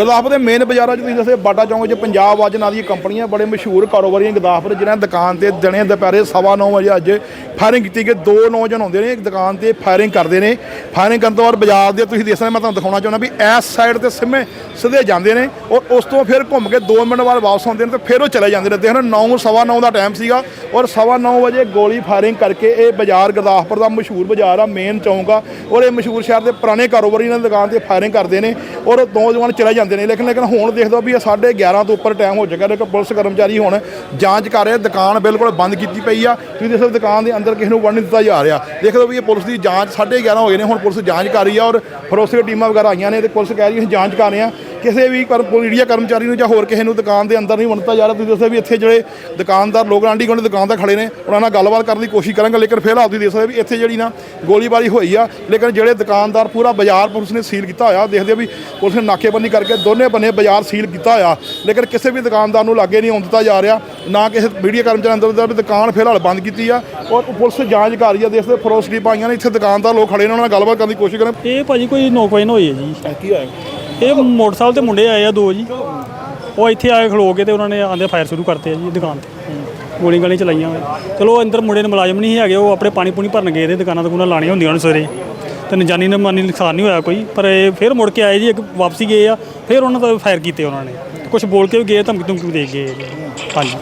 ਗੁਰਦਾਸਪੁਰ ਦੇ ਮੇਨ ਬਾਜ਼ਾਰਾਂ 'ਚ ਤੁਸੀਂ ਦੱਸੇ ਬਾਟਾ ਚੌਂਕ 'ਚ ਪੰਜਾਬ ਵਾਜ ਨਾਂ ਦੀਆਂ ਕੰਪਨੀਆਂ ਬੜੇ ਮਸ਼ਹੂਰ ਕਾਰੋਬਾਰੀਆਂ ਗੁਰਦਾਸਪੁਰ ਜਿਹਨਾਂ ਦੁਕਾਨ ਤੇ ਦਿਨੇ ਦੁਪਹਿਰੇ ਸਵਾ ਨੌ ਵਜੇ ਅੱਜ ਫਾਇਰਿੰਗ ਕੀਤੀ ਗਈ। ਦੋ ਨੌਜਵਾਨ ਆਉਂਦੇ ਨੇ, ਇੱਕ ਦੁਕਾਨ ਤੇ ਫਾਇਰਿੰਗ ਕਰਦੇ ਨੇ। ਫਾਇਰਿੰਗ ਕਰਨ ਤੋਂ ਬਾਅਦ ਬਾਜ਼ਾਰ ਦੇ ਤੁਸੀਂ ਦੇਖ ਸਕਦੇ ਮੈਂ ਤੁਹਾਨੂੰ ਦਿਖਾਉਣਾ ਚਾਹੁੰਦਾ ਵੀ ਇਸ ਸਾਈਡ ਤੇ ਸਿੱਮੇ ਸਿੱਧੇ ਜਾਂਦੇ ਨੇ ਔਰ ਉਸ ਤੋਂ ਫਿਰ ਘੁੰਮ ਕੇ 2 ਮਿੰਟ ਬਾਅਦ ਵਾਪਸ ਆਉਂਦੇ ਨੇ ਤੇ ਫਿਰ ਉਹ ਚਲੇ ਜਾਂਦੇ ਨੇ। ਦੇਖਣਾ 9 ਸਵਾ 9 ਦਾ ਟਾਈਮ ਸੀਗਾ ਔਰ ਸਵਾ 9 ਵਜੇ ਗੋਲੀ ਫਾਇਰਿੰਗ ਕਰਕੇ ਇਹ ਬਾਜ਼ਾਰ ਗੁਰਦਾਸਪੁਰ ਦਾ ਮਸ਼ਹੂਰ ਬਾਜ਼ਾਰ ਆ ਮੇਨ ਚੌਂਕ ਆ। ਔਰ ਇਹ ਮਸ਼ਹੂਰ ਸ਼ਹਿਰ ਦੇ ਪੁਰਾਣੇ ਕਾਰੋਬਾਰੀ ਇਹਨਾਂ ਦੀ ਦੁਕਾਨ ਤੇ ਫਾਇਰਿੰਗ ਕਰਦੇ ਨੇ ਔਰ ਨੌਜਵਾਨ ਚਲੇ ਜਾਂਦੇ ਨੇ। ਲੇਕਿਨ ਲੇਕਿਨ ਹੁਣ ਦੇਖਦਾ ਵੀ ਇਹ 11:30 ਤੋਂ ਉੱਪਰ ਟਾਈਮ ਹੋ ਚੁੱਕਾ ਤੇ ਪੁਲਿਸ ਕਰਮਚਾਰੀ ਹੁਣ ਜਾਂਚ ਕਰ ਰਹੇ। ਦੁਕਾਨ ਬਿਲਕੁਲ ਬੰਦ ਕੀਤੀ ਪਈ ਆ। ਤੁਸੀਂ ਦੇਖੋ ਦੁਕਾਨ ਦੇ ਅੰਦਰ ਕਿਸੇ ਨੂੰ ਵੜਨ ਨਹੀਂ ਦਿੱਤਾ ਜਾ ਰਿਹਾ। ਦੇਖ ਲਓ ਵੀ ਇਹ ਪੁਲਿਸ ਦੀ ਜਾਂਚ 11:30 ਹੋ ਗਏ ਨੇ। ਹੁਣ ਪੁਲਿਸ ਜਾਂਚ ਕਰ ਰਹੀ ਆ ਔਰ ਫਰੋਸੇ ਟੀਮਾਂ ਵਗੈਰਾ ਆਈਆਂ ਨੇ ਤੇ ਪੁਲਿਸ ਕਹਿ ਰਹੀ ਹੈ ਅਸੀਂ ਜਾਂਚ ਕਰ ਰਹੇ ਆ ਕਿਸੇ ਵੀ ਕਰ- ਮੀਡੀਆ ਕਰਮਚਾਰੀ ਨੂੰ ਜਾਂ ਹੋਰ ਕਿਸੇ ਨੂੰ ਦੁਕਾਨ ਦੇ ਅੰਦਰ ਨਹੀਂ ਦਿੱਤਾ ਜਾ ਰਿਹਾ। ਤੁਸੀਂ ਦੱਸਿਆ ਵੀ ਇੱਥੇ ਜਿਹੜੇ ਦੁਕਾਨਦਾਰ ਲੋਕ ਆਂਢੀ ਗੁਆਂਢੀ ਦੁਕਾਨ ਤੇ ਖੜੇ ਨੇ ਉਹਨਾਂ ਨਾਲ ਗੱਲਬਾਤ ਕਰਨ ਦੀ ਕੋਸ਼ਿਸ਼ ਕਰਾਂਗੇ ਲੇਕਿਨ ਫਿਲਹਾਲ ਤੁਸੀਂ ਦੇਖ ਸਕਦੇ ਵੀ ਇੱਥੇ ਜਿਹੜੀ ਨਾ ਗੋਲੀਬਾਰੀ ਹੋਈ ਆ ਲੇਕਿਨ ਜਿਹੜੇ ਦੁਕਾਨਦਾਰ ਪੂਰਾ ਬਾਜ਼ਾਰ ਪੁਲਿਸ ਨੇ ਸੀਲ ਕੀਤਾ ਹੋਇਆ ਦੇਖਦੇ ਆ ਵੀ ਪੁਲਿਸ ਨੇ ਨਾਕੇਬੰਦੀ ਕਰਕੇ ਦੋਨੇ ਬੰਨੇ ਬਾਜ਼ਾਰ ਸੀਲ ਕੀਤਾ ਹੋਇਆ ਲੇਕਿਨ ਕਿਸੇ ਵੀ ਦੁਕਾਨਦਾਰ ਨੂੰ ਲਾਗੇ ਨਹੀਂ ਆਉਣ ਦਿੱਤਾ ਜਾ ਰਿਹਾ ਨਾ ਕਿਸੇ ਮੀਡੀਆ ਕਰਮਚਾਰੀ ਅੰਦਰ ਦਾ ਵੀ ਦੁਕਾਨ ਫਿਲਹਾਲ ਬੰਦ ਕੀਤੀ ਆ ਔਰ ਪੁਲਿਸ ਜਾਂਚ ਕਰ ਰਹੀ ਆ ਦੇਖਦੇ ਫਰੋਸਟੀ ਪਾਈਆਂ ਨੇ ਇੱਥੇ ਦੁਕਾਨਦਾਰ ਲੋਕ ਖੜੇ ਨੇ ਉਹਨਾਂ ਨਾਲ ਗੱਲਬਾਤ ਕਰਨ ਦੀ ਕੋਸ਼ਿਸ਼ ਕਰਾਂ ਇਹ ਭਾਜੀ ਕੋਈ ਨੌ ਵਜੇ ਨੂੰ ਹੋਈ ਹੈ ਜੀ। ਕੀ ਹੋਇਆ? ਇਹ ਮੋਟਰਸਾਈਕਲ ਤੇ ਮੁੰਡੇ ਆਏ ਆ, ਦੋ ਜੀ। ਉਹ ਇੱਥੇ ਆਏ ਖਲੋ ਕੇ ਤੇ ਉਹਨਾਂ ਨੇ ਆਂਦੇ ਫਾਇਰ ਸ਼ੁਰੂ ਕਰਤੇ ਆ ਜੀ ਦੁਕਾਨ ਤੇ। ਗੋਲੀ ਗਾਲੀ ਚਲਾਈਆਂ ਚਲੋ ਅੰਦਰ ਮੁੰਡੇ ਨੇ ਮੁਲਾਜ਼ਮ ਨਹੀਂ ਸੀ ਹੈਗੇ, ਉਹ ਆਪਣੇ ਪਾਣੀ ਪੂਣੀ ਭਰਨ ਗਏ ਨੇ ਦੁਕਾਨਾਂ ਦੁਕਾਨਾਂ ਲਾਣੀਆਂ ਹੁੰਦੀਆਂ ਉਹਨਾਂ ਸਵੇਰੇ। ਤੇ ਜਾਨੀ ਨੇ ਮਾਨੀ ਨੁਕਸਾਨ ਨਹੀਂ ਹੋਇਆ ਕੋਈ, ਪਰ ਇਹ ਫਿਰ ਮੁੜ ਕੇ ਆਏ ਜੀ, ਇੱਕ ਵਾਪਸੀ ਗਏ ਆ, ਫਿਰ ਉਹਨਾਂ ਦਾ ਫਾਇਰ ਕੀਤੇ ਉਹਨਾਂ ਨੇ। ਕੁਝ ਬੋਲ ਕੇ ਵੀ ਗਏ ਧਮਕੀ ਧਮਕੀ ਦੇ ਗਏ। ਆ ਹਾਂਜੀ।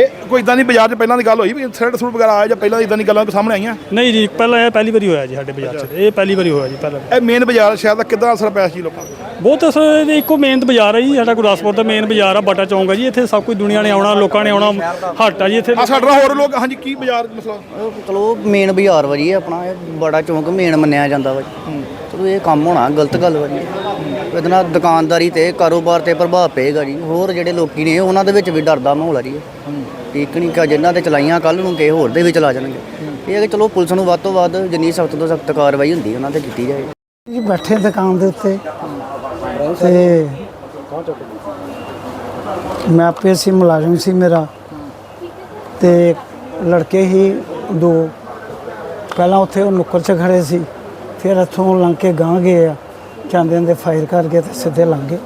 ਇਹ ਕੋਈ ਇਦਾਂ ਦੀ ਬਾਜ਼ਾਰ 'ਚ ਪਹਿਲਾਂ ਦੀ ਗੱਲ ਹੋਈ ਵੀ ਥ੍ਰੈਡ ਥਰੂਟ ਵਗੈਰਾ ਆਇਆ ਜਾਂ ਪਹਿਲਾਂ ਇਦਾਂ ਦੀ ਗੱਲਾਂ ਸਾਹਮਣੇ ਆਈਆਂ? ਨਹੀਂ ਜੀ ਪਹਿਲਾਂ ਇਹ ਪਹਿਲੀ ਵਾਰੀ ਹੋਇਆ ਜੀ ਸਾਡੇ ਬਾਜ਼ਾਰ 'ਚ। ਇਹ ਪਹਿਲੀ ਵਾਰੀ ਹੋਇਆ ਜੀ ਪਹਿਲਾਂ। ਇਹ ਮੇਨ ਬਾਜ਼ਾਰ ਸ਼ਹਿਰ ਦਾ ਕਿੱਦਾਂ ਅਸਰ ਪਿਆ ਸੀ ਲੋਕਾਂ ਤੇ? ਬਹੁਤ ਅਸਰ ਇੱਕੋ ਮੇਨ ਬਾਜ਼ਾਰ ਹੈ ਜੀ ਸਾਡਾ ਗੁਰਦਾਸਪੁਰ ਦਾ ਮੇਨ ਬਾਜ਼ਾਰ ਆ ਬਾਟਾ ਚੌਂਕ ਹੈ ਜੀ। ਇੱਥੇ ਸਭ ਕੁਝ ਦੁਨੀਆ ਨੇ ਆਉਣਾ ਲੋਕਾਂ ਨੇ ਆਉਣਾ ਹੱਟ ਆ ਜੀ ਇੱਥੇ। ਆ ਸਾਡੇ ਨਾਲ ਹੋਰ ਲੋਕ ਹਾਂਜੀ ਕੀ ਬਾਜ਼ਾਰ ਮਸਲਾ? ਚਲੋ ਮੇਨ ਬਾਜ਼ਾਰ ਵਾ ਜੀ ਆਪਣਾ ਇਹ ਬੜਾ ਚੌਂਕ ਮੇਨ ਮੰਨਿਆ ਜਾਂਦਾ ਵਾ ਜੀ। ਚਲੋ ਇਹ ਕੰਮ ਹੋਣਾ, ਗਲਤ ਗੱਲ ਵਾ ਜੀ। ਇਹਦੇ ਨਾਲ ਦੁਕਾਨਦਾਰੀ ਤੇ, ਕਾਰੋਬਾਰ ਤੇ ਪ੍ਰਭਾਵ ਪਏਗਾ ਜੀ। ਹੋਰ ਜਿਹੜੇ ਲੋਕੀ ਨੇ, ਉਹਨਾਂ ਦੇ ਵਿੱਚ ਵੀ ਡਰ ਦਾ ਮਾਹੌਲ ਆ ਜੀ। ਠੀਕ ਨਹੀਂ ਕਾ ਜਿਨ੍ਹਾਂ ਤੇ ਚਲਾਈਆਂ ਕੱਲ ਨੂੰ, ਕਿਸੇ ਹੋਰ ਦੇ ਵੀ ਚਲਾ ਜਾਣਗੇ। ਇਹ ਹੈ ਕਿ ਚਲੋ ਪੁਲਿਸ ਨੂੰ ਵੱਧ ਤੋਂ ਵੱਧ ਜਿੰਨੀ ਸਖਤ ਤੋਂ ਸਖਤ ਕਾਰਵਾਈ ਹੁੰਦੀ, ਉਹਨਾਂ ਤੇ ਕੀਤੀ ਜਾਏ। ਜੀ, ਬੈਠੇ ਦੁਕਾਨ ਦੇ ਉੱਤੇ। ਤੇ ਮੈਂ ਆਪੇ ਸੀ, ਮੁਲਾਜ਼ਮ ਸੀ ਮੇਰਾ। ਤੇ ਲੜਕੇ ਹੀ ਦੋ। ਪਹਿਲਾਂ ਉੱਥੇ ਉਹ ਨੁੱਕਰ 'ਚ ਖੜੇ ਸੀ। ਫਿਰ ਇੱਥੋਂ ਲੰਘ ਕੇ ਗਾਂ ਗਏ ਆ ਜਾਂਦੇ ਜਾਂਦੇ ਫਾਇਰ ਕਰ ਗਏ ਤੇ ਸਿੱਧੇ ਲੰਘ ਗਏ।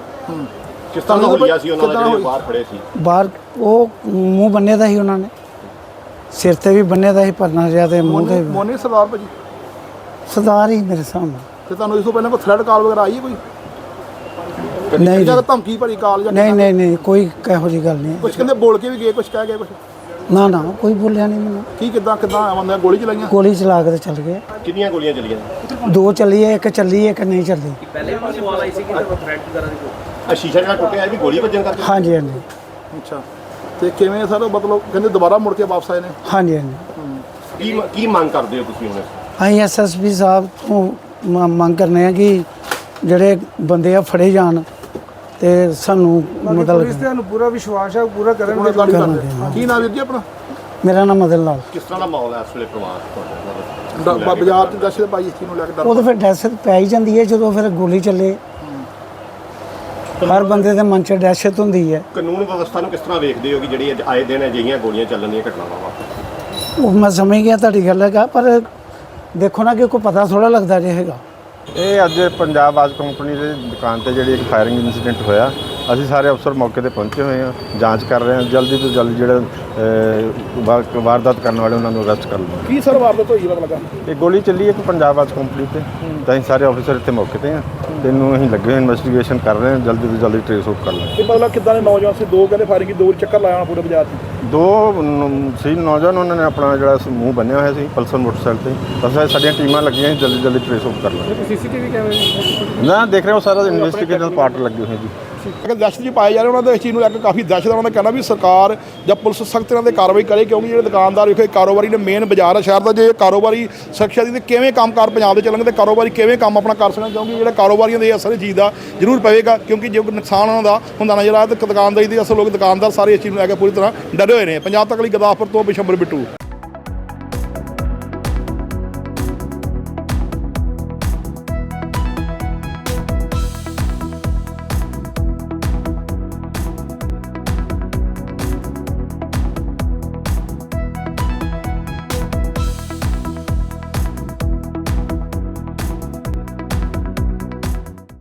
ਕਿਸ ਤਰ੍ਹਾਂ ਦਾ ਹੋਇਆ ਸੀ ਉਹਨਾਂ ਦਾ ਜਿਹੜੇ ਬਾਹਰ ਖੜੇ ਸੀ? ਬਾਹਰ ਉਹ ਮੂੰਹ ਬੰਨੇ ਦਾ ਸੀ ਉਹਨਾਂ ਨੇ। ਸਿਰ ਤੇ ਵੀ ਬੰਨੇ ਦਾ ਸੀ ਪਰਨਾ ਜਿਹਾ ਤੇ ਮੂੰਹ ਤੇ ਵੀ। ਮੋਨੀ ਸਰਦਾਰ ਭਾਜੀ? ਸਰਦਾਰ ਹੀ ਮੇਰੇ ਸਾਹਮਣੇ। ਤੇ ਤੁਹਾਨੂੰ ਇਸ ਤੋਂ ਪਹਿਲਾਂ ਕੋਈ ਥ੍ਰੈਡ ਕਾਲ ਵਗੈਰਾ ਆਈ ਹੈ ਕੋਈ? ਨਹੀਂ ਜੀ। ਧਮਕੀ ਭਰੀ ਕਾਲ ਜਾਂ ਨਹੀਂ ਨਹੀਂ ਨਹੀਂ ਕੋਈ ਇਹੋ ਜਿਹੀ ਗੱਲ ਨਹੀਂ ਕੁਝ ਕਹਿੰਦੇ ਬੋਲ ਕੇ ਵੀ ਗਏ ਕੁਝ ਕਹਿ ਗਏ ਕੁਝ ਨਾ ਨਾ ਕੋਈ ਬੋਲਿਆ ਨਹੀਂ ਮੈਨੂੰ। ਕੀ ਕਿੱਦਾਂ ਕਿੱਦਾਂ ਆਉਂਦਾ ਗੋਲੀ ਚਲਾਈਆਂ? ਗੋਲੀ ਚਲਾ ਕੇ ਤੇ ਚੱਲ ਗਏ। ਕਿੰਨੀਆਂ ਗੋਲੀਆਂ ਚੱਲੀਆਂ? ਦੋ ਚੱਲੀ ਹੈ ਇੱਕ ਚੱਲੀ ਹੈ ਇੱਕ ਨਹੀਂ ਚੱਲੀ। ਆ ਸ਼ੀਸ਼ਾ ਜਿਹੜਾ ਟੁੱਟਿਆ ਇਹ ਵੀ ਗੋਲੀ ਵੱਜਣ ਕਰਕੇ? ਹਾਂਜੀ ਹਾਂਜੀ। ਅੱਛਾ। ਤੇ ਕਿਵੇਂ ਸਰ ਮਤਲਬ ਕਹਿੰਦੇ ਦੁਬਾਰਾ ਮੁੜ ਕੇ ਵਾਪਸ ਆਏ ਨੇ? ਹਾਂਜੀ ਹਾਂਜੀ। ਕੀ ਕੀ ਮੰਗ ਕਰਦੇ ਹੋ ਤੁਸੀਂ ਹੁਣ ਅਸੀਂ ਐਸਐਸਪੀ ਸਾਹਿਬ ਤੋਂ ਮੰਗ ਕਰਨੇ ਆ ਕਿ ਜਿਹੜੇ ਬੰਦੇ ਆ ਫੜੇ ਜਾਣ। ਤੇ ਸਾਨੂੰ ਮਤਲਬ ਤੁਹਾਨੂੰ ਪੂਰਾ ਵਿਸ਼ਵਾਸ ਹੈ ਪੂਰਾ ਕਰਨ ਉਹਨਾਂ ਗਾੜੀ ਕਰਨਾ ਕਰਦੇ ਕੀ ਨਾਮ ਵੀਰ ਜੀ ਆਪਣਾ? ਮੇਰਾ ਨਾਮ ਮਦਨ ਲਾਲ। ਕਿਸ ਤਰ੍ਹਾਂ ਦਾ ਮਾਹੌਲ ਹੈ ਇਸ ਵੇਲੇ ਪਰਿਵਾਰ ਤੁਹਾਡਾ ਬਾਜ਼ਾਰ 'ਚ ਦਸ਼ਤ ਪਾਈ ਇਸ ਚੀਜ਼ ਨੂੰ ਲੈ ਕੇ ਡਰ ਉਹ ਤਾਂ ਫਿਰ ਦਹਿਸ਼ਤ ਪੈ ਹੀ ਜਾਂਦੀ ਹੈ ਜਦੋਂ ਫਿਰ ਗੋਲੀ ਚੱਲੇ। ਹਰ ਬੰਦੇ ਦੇ ਮਨ 'ਚ ਦਹਿਸ਼ਤ ਹੁੰਦੀ ਹੈ। ਕਾਨੂੰਨ ਵਿਵਸਥਾ ਨੂੰ ਕਿਸ ਤਰ੍ਹਾਂ ਵੇਖਦੇ ਹੋ ਕਿ ਜਿਹੜੀ ਅੱਜ ਆਏ ਦਿਨ ਅਜਿਹੀਆਂ ਗੋਲੀਆਂ ਚੱਲਣ ਦੀਆਂ ਘਟਨਾਵਾਂ ਵਾਪਰ ਉਹ ਮੈਂ ਸਮਝ ਗਿਆ ਤੁਹਾਡੀ ਗੱਲ ਹੈਗਾ ਪਰ ਦੇਖੋ ਨਾ ਕਿ ਕੋਈ ਪਤਾ ਥੋੜਾ ਲੱਗਦਾ ਜੇ ਹੈਗਾ। ਇਹ ਅੱਜ ਪੰਜਾਬ ਆਜ ਕੰਪਨੀ ਦੇ ਦੁਕਾਨ ਤੇ ਜਿਹੜੀ ਇੱਕ ਫਾਇਰਿੰਗ ਇਨਸੀਡੈਂਟ ਹੋਇਆ। ਅਸੀਂ ਸਾਰੇ ਅਫਸਰ ਮੌਕੇ ਤੇ ਪਹੁੰਚੇ ਹੋਏ ਹਾਂ ਜਾਂਚ ਕਰ ਰਹੇ ਹਾਂ ਜਲਦੀ ਤੋਂ ਜਲਦੀ ਜਿਹੜੇ ਅਹ, ਵਾਰਦਾਤ ਕਰਨ ਵਾਲੇ ਉਹਨਾਂ ਨੂੰ ਅਰੈਸਟ ਕਰ ਲਵਾਂਗੇ। ਕੀ ਸਰ ਵਾਰਦਾਤ ਹੋਈ ਪਤਾ ਲੱਗਾ ਇਹ ਗੋਲੀ ਚੱਲੀ ਇੱਕ ਪੰਜਾਬ ਆਜ ਕੰਪਨੀ ਤੇ। ਤਾਂ ਅਸੀਂ ਸਾਰੇ ਅਫਸਰ ਇੱਥੇ ਮੌਕੇ ਤੇ ਹਾਂ। ਤੇ ਇਹਨੂੰ ਅਸੀਂ ਲੱਗੇ ਇਨਵੈਸਟੀਗੇਸ਼ਨ ਕਰ ਰਹੇ ਹਾਂ ਜਲਦੀ ਤੋਂ ਜਲਦੀ ਟ੍ਰੇਸ ਆਊਟ ਕਰ ਲਾਂਗੇ ਇਹ ਮਤਲਬ ਕਿੱਦਾਂ ਦੇ ਨੌਜਵਾਨ ਸੀ? ਦੋ ਕਹਿੰਦੇ ਫਾਇਰਿੰਗ ਦੋ ਚੱਕਰ ਲਾਇਆ ਹੋਣਾ ਪੂਰੇ ਬਾਜ਼ਾਰ 'ਚ। ਦੋ ਨ- ਸੀ ਨੌਜਵਾਨ ਉਹਨਾਂ ਨੇ ਆਪਣਾ ਜਿਹੜਾ ਸੀ ਮੂੰਹ ਬੰਨਿਆ ਹੋਇਆ ਸੀ ਪਲਸਰ ਮੋਟਰਸਾਈਕਲ ਤੇ। ਇਹ ਸਾਡੀਆਂ ਟੀਮਾਂ ਲੱਗੀਆਂ ਸੀ, ਜਲਦੀ ਜਲਦੀ ਟ੍ਰੇਸ ਆਊਟ ਕਰ ਲਾਂਗੇ ਸੀਸੀਟੀਵੀ ਕੈਮਰੇ ਨਾ ਦੇਖ ਰਹੇ ਹੋ ਸਾਰਾ ਇਨਵੈਸਟੀਗੇਸ਼ਨ ਪਾਰਟ ਲੱਗੇ ਹੋਏ ਜੀ। ਅਗਰ ਦਹਿਸ਼ਤ ਜੀ ਪਾਏ ਜਾ ਰਹੇ ਉਹਨਾਂ ਦਾ, ਇਸ ਚੀਜ਼ ਨੂੰ ਲੈ ਕੇ ਕਾਫੀ ਦਹਿਸ਼ਤ ਆ। ਉਹਨਾਂ ਦਾ ਕਹਿਣਾ ਵੀ ਸਰਕਾਰ ਜਾਂ ਪੁਲਿਸ ਸਖਤ ਇਹਨਾਂ ਦੇ ਕਾਰਵਾਈ ਕਰੇ, ਕਿਉਂਕਿ ਜਿਹੜੇ ਦੁਕਾਨਦਾਰ ਵੇਖੋ ਕਾਰੋਬਾਰੀ ਨੇ ਮੇਨ ਬਾਜ਼ਾਰ ਹੈ ਸ਼ਹਿਰ ਦਾ ਜੇ ਕਾਰੋਬਾਰੀ ਸੁਰੱਖਿਆ ਦੀ ਤੇ ਕਿਵੇਂ ਕੰਮਕਾਰ ਪੰਜਾਬ ਦੇ ਚੱਲਣਗੇ ਤੇ ਕਾਰੋਬਾਰੀ ਕਿਵੇਂ ਕੰਮ ਆਪਣਾ ਕਰ ਸਕਣ ਕਿਉਂਕਿ ਜਿਹੜੇ ਕਾਰੋਬਾਰੀਆਂ ਦੇ ਅਸਰ ਇਸ ਚੀਜ਼ ਦਾ ਜ਼ਰੂਰ ਪਵੇਗਾ, ਕਿਉਂਕਿ ਜੇ ਕੋਈ ਨੁਕਸਾਨ ਉਹਨਾਂ ਦਾ ਹੁੰਦਾ ਨਜ਼ਰ ਆਇਆ, ਤਾਂ ਦੁਕਾਨਦਾਰੀ ਦੇ ਅਸਲ ਲੋਕ ਦੁਕਾਨਦਾਰ ਸਾਰੇ ਇਸ ਚੀਜ਼ ਨੂੰ ਲੈ ਕੇ ਪੂਰੀ ਤਰ੍ਹਾਂ ਡਰੇ ਹੋਏ ਨੇ। ਪੰਜਾਬ ਤੱਕ ਲਈ ਗਦਾਫਰ ਤੋਂ ਬਿਸ਼ੰਬਰ ਬਿੱਟੂ।